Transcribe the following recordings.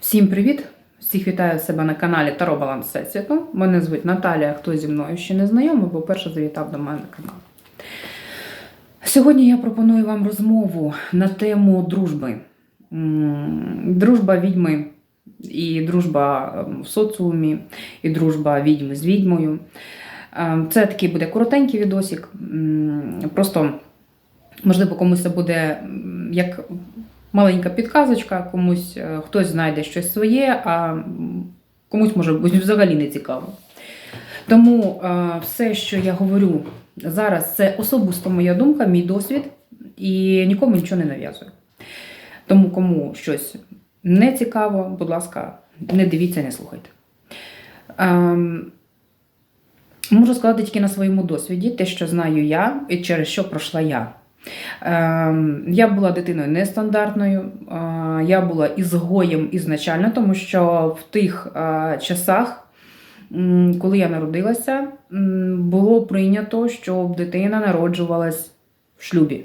Всім привіт! Всіх вітаю себе на каналі Таро Баланс Всесвіту. Мене звуть Наталія, хто зі мною ще не знайомий, бо перше завітав до мене на канал. Сьогодні я пропоную вам розмову на тему дружби. Дружба відьми і дружба ем, в соціумі, і дружба відьми з відьмою. Ем, Це такий буде коротенький відосик. Просто, можливо, комусь це буде як маленька підказочка, комусь е, хтось знайде щось своє, а комусь може бути взагалі не цікаво. Тому е, все, що я говорю зараз, це особисто моя думка, мій досвід, і нікому нічого не нав'язую. Тому кому щось не цікаво, будь ласка, не дивіться, не слухайте. Ем, можу сказати тільки на своєму досвіді, те, що знаю я, і через що пройшла я. Ем, Я була дитиною нестандартною, е, я була ізгоєм ізначально, тому що в тих е, часах, коли я народилася, було прийнято, щоб дитина народжувалась в шлюбі.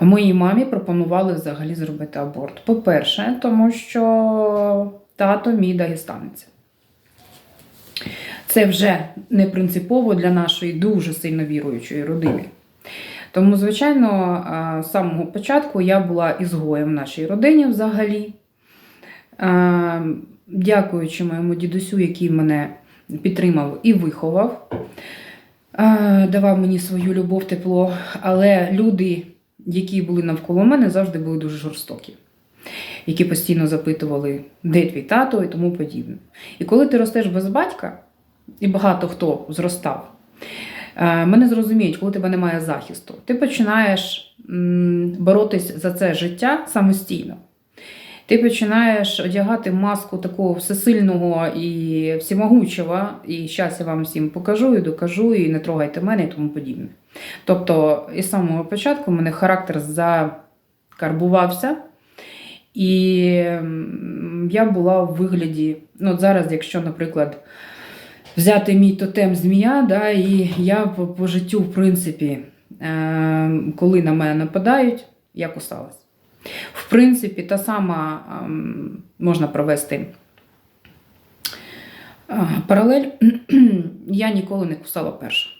Моїй мамі пропонували взагалі зробити аборт. По-перше, тому що тато мій дагестанець. Це вже не принципово для нашої дуже сильно віруючої родини. Тому, звичайно, з самого початку я була ізгоєм в нашій родині взагалі. Дякуючи моєму дідусю, який мене підтримав і виховав, давав мені свою любов, тепло. Але люди, які були навколо мене, завжди були дуже жорстокі, які постійно запитували, де твій тато і тому подібне. І коли ти ростеш без батька, і багато хто зростав, Е, Мене зрозуміють, коли тебе немає захисту. Ти починаєш боротись за це життя самостійно. Ти починаєш одягати маску такого всесильного і всемогучого, і зараз я вам всім покажу і докажу, і не трогайте мене і тому подібне. Тобто, із самого початку в мене характер закарбувався, і я була в вигляді, ну зараз, якщо, наприклад, взяти мій тотем змія, да, і я по, по життю, в принципі, е, коли на мене нападають, я кусалась. В принципі, та сама ем, можна провести е, паралель. я ніколи не кусала перша.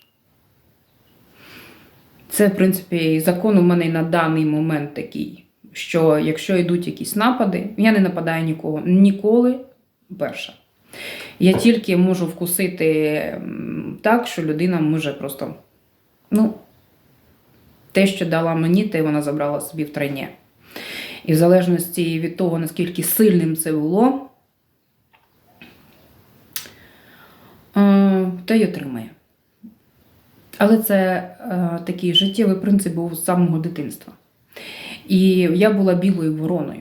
Це, в принципі, закон у мене на даний момент такий, що якщо йдуть якісь напади, я не нападаю нікого ніколи перша. Я тільки можу вкусити так, що людина може просто. Ну, те, що дала мені, те вона забрала собі втройне. І в залежності від того, наскільки сильним це було, е, те й отримає. Але це е, такий життєвий принцип був з самого дитинства. І я була білою вороною.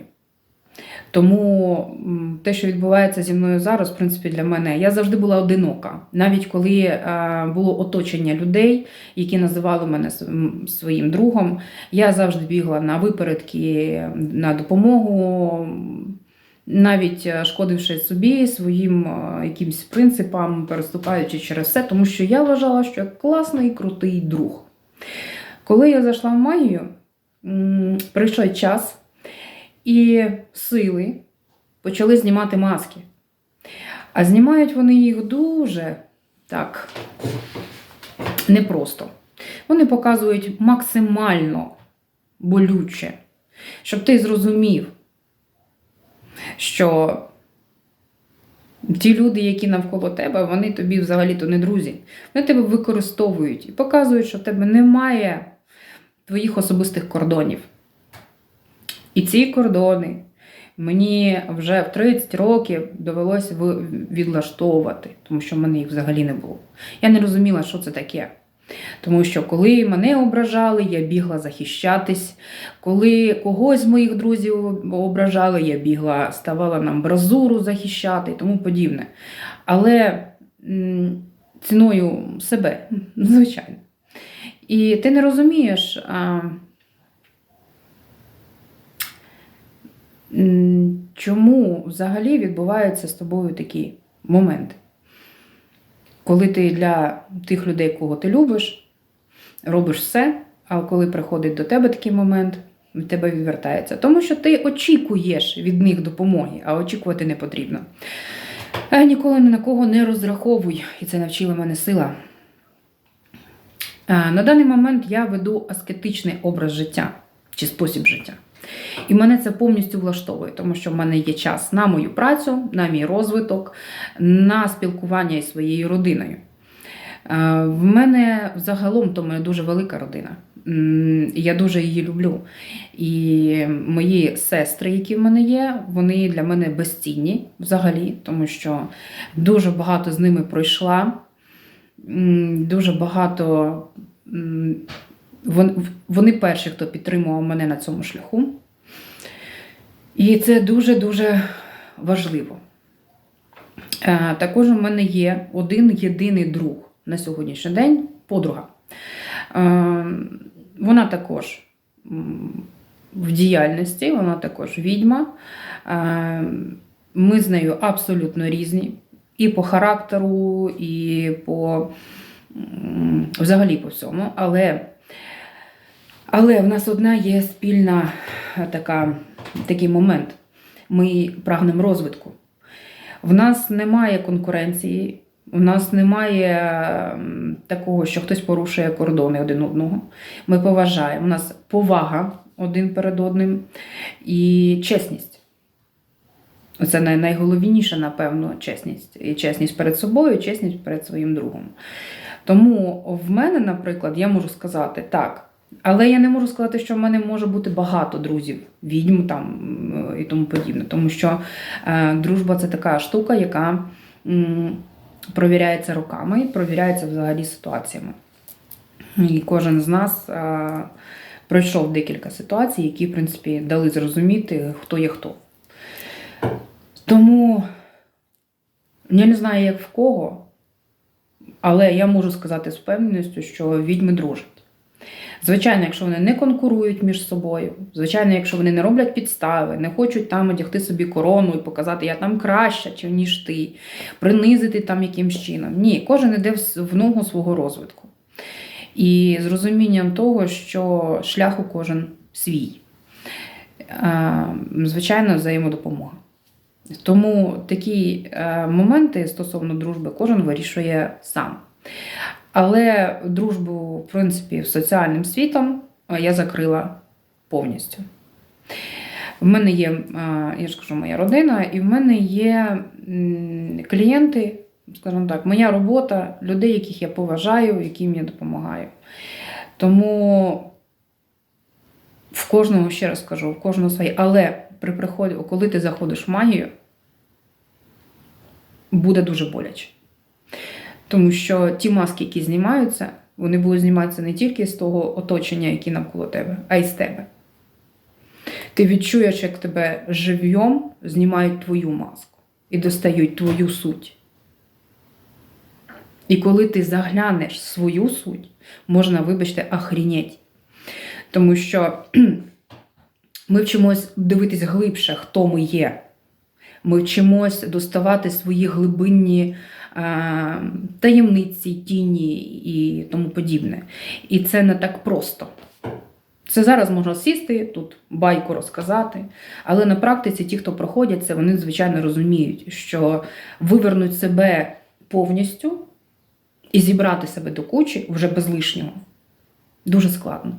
Тому те, що відбувається зі мною зараз, в принципі, для мене, я завжди була одинока. Навіть коли е, було оточення людей, які називали мене своїм другом, я завжди бігла на випередки, на допомогу, навіть е, шкодивши собі своїм е, якимсь принципам, переступаючи через все, тому що я вважала, що я класний, крутий друг. Коли я зайшла в магію, прийшов час. І сили почали знімати маски. А знімають вони їх дуже так непросто. Вони показують максимально болюче, щоб ти зрозумів, що ті люди, які навколо тебе, вони тобі взагалі-то не друзі. Вони тебе використовують і показують, що в тебе немає твоїх особистих кордонів. І ці кордони мені вже в 30 років довелося відлаштовувати, тому що в мене їх взагалі не було. Я не розуміла, що це таке. Тому що коли мене ображали, я бігла захищатись. Коли когось з моїх друзів ображали, я бігла, ставала на амбразуру захищати і тому подібне. Але ціною себе, звичайно. І ти не розумієш. А, М, Чому взагалі відбуваються з тобою такі моменти? Коли ти для тих людей, кого ти любиш, робиш все, а коли приходить до тебе такий момент, від тебе відвертаються. Тому що ти очікуєш від них допомоги, а очікувати не потрібно. Е, Ніколи ні на кого не розраховуй, і це навчила мене сила. Е, На даний момент я веду аскетичний образ життя чи спосіб життя. І мене це повністю влаштовує, тому що в мене є час на мою працю, на мій розвиток, на спілкування із своєю родиною. Е, В мене загалом то моя дуже велика родина. Я дуже її люблю. І мої сестри, які в мене є, вони для мене безцінні взагалі, тому що дуже багато з ними пройшла. Дуже багато вони перші, хто підтримував мене на цьому шляху. І це дуже-дуже важливо. Е, Також у мене є один єдиний друг на сьогоднішній день подруга. Е, Вона також в діяльності, вона також відьма. Е, Ми з нею абсолютно різні. І по характеру, і по взагалі по всьому. Але, але в нас одна є спільна така, такий момент. Ми прагнемо розвитку. В нас немає конкуренції, у нас немає такого, що хтось порушує кордони один одного. Ми поважаємо. У нас повага один перед одним і чесність. Це най- найголовніше, напевно, чесність. І чесність перед собою, і чесність перед своїм другом. Тому в мене, наприклад, я можу сказати так. Але я не можу сказати, що в мене може бути багато друзів, відьм там і тому подібне. Тому що е, дружба це така штука, яка провіряється роками і провіряється взагалі ситуаціями. І кожен з нас е, пройшов декілька ситуацій, які, в принципі, дали зрозуміти, хто є хто. Тому я не знаю, як в кого, але я можу сказати з впевненістю, що відьми дружать. Звичайно, якщо вони не конкурують між собою, звичайно, якщо вони не роблять підстави, не хочуть там одягти собі корону і показати, я там краща, ніж ти, принизити там якимсь чином. Ні, кожен іде в ногу свого розвитку. І з розумінням того, що шлях у кожен свій. Звичайно, взаємодопомога. Тому такі е, моменти стосовно дружби кожен вирішує сам. Але дружбу, в принципі, з соціальним світом е, я закрила повністю. В мене є, е, я ж кажу, моя родина, і в мене є клієнти, скажімо так, моя робота, людей, яких я поважаю, яким я допомагаю. Тому в кожного, ще раз кажу, в кожного своє. Але при приході, коли ти заходиш в магію, буде дуже боляче. Тому що ті маски, які знімаються, вони будуть зніматися не тільки з того оточення, яке навколо тебе, а й з тебе. Ти відчуєш, як тебе живьом знімають твою маску і достають твою суть. І коли ти заглянеш свою суть, можна, вибачте, охрінеть. Тому що ми вчимось дивитись глибше, хто ми є. Ми вчимось доставати свої глибинні е, таємниці, тіні і тому подібне. І це не так просто. Це зараз можна сісти, тут байку розказати, але на практиці ті, хто проходять це, вони звичайно розуміють, що вивернуть себе повністю і зібрати себе до кучі вже без лишнього дуже складно.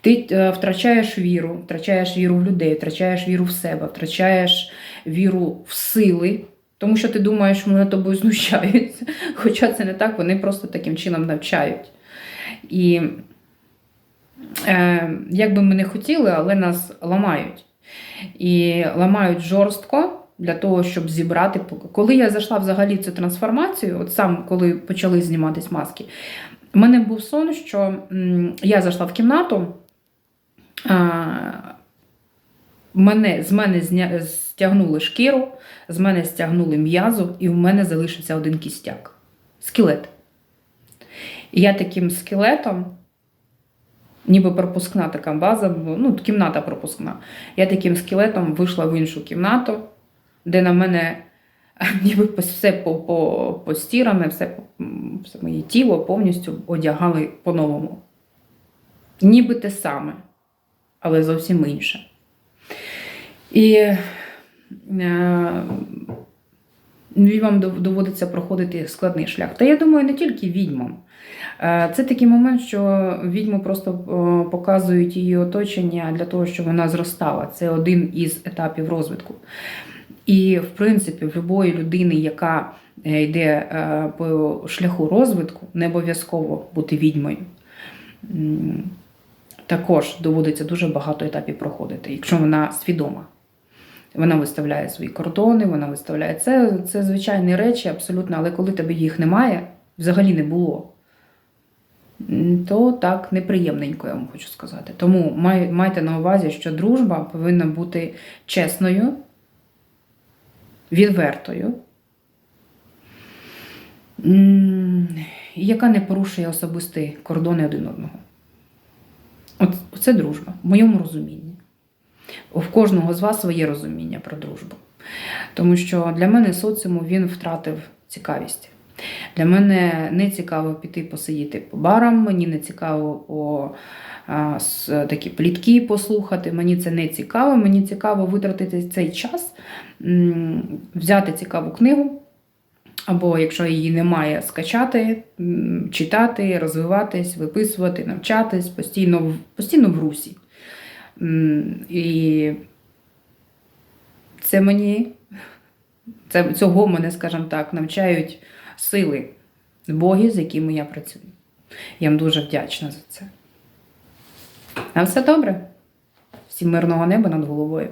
Ти е, втрачаєш віру, втрачаєш віру в людей, втрачаєш віру в себе, втрачаєш віру в сили, тому що ти думаєш, вони тобою знущаються. Хоча це не так, вони просто таким чином навчають. І е, як би ми не хотіли, але нас ламають. І ламають жорстко для того, щоб зібрати. Коли я зайшла взагалі в цю трансформацію, от сам коли почали зніматись маски, у мене був сон, що я зайшла в кімнату, мене, з мене зня, стягнули шкіру, з мене стягнули м'язо, і в мене залишився один кістяк. Скелет. І я таким скелетом, ніби пропускна така база, ну, кімната пропускна. Я таким скелетом вийшла в іншу кімнату, де на мене ніби все по- по- постіране, все, все моє тіло повністю одягали по-новому. Ніби те саме. Але зовсім інше. І е, відьмам доводиться проходити складний шлях. Та я думаю, не тільки відьмам. Е, Це такий момент, що відьму просто е, показують її оточення для того, щоб вона зростала. Це один із етапів розвитку. І, в принципі, в будь-якої людини, яка е, йде е, по шляху розвитку, не обов'язково бути відьмою. Також доводиться дуже багато етапів проходити, якщо вона свідома. Вона виставляє свої кордони, вона виставляє це, це звичайні речі, абсолютно, але коли тебе їх немає, взагалі не було, то так неприємненько, я вам хочу сказати. Тому май, майте на увазі, що дружба повинна бути чесною, відвертою, яка не порушує особисті кордони один одного. От, це дружба, в моєму розумінні. В кожного з вас своє розуміння про дружбу. Тому що для мене соціуму він втратив цікавість. Для мене не цікаво піти посидіти по барам, мені не цікаво о, а, такі плітки послухати. Мені це не цікаво. Мені цікаво витратити цей час, взяти цікаву книгу, або якщо її немає, скачати, читати, розвиватись, виписувати, навчатись, постійно, постійно в русі. І це мені, це, цього мене, скажімо так, навчають сили Боги, з якими я працюю. Я вам дуже вдячна за це. А все добре. Всім мирного неба над головою.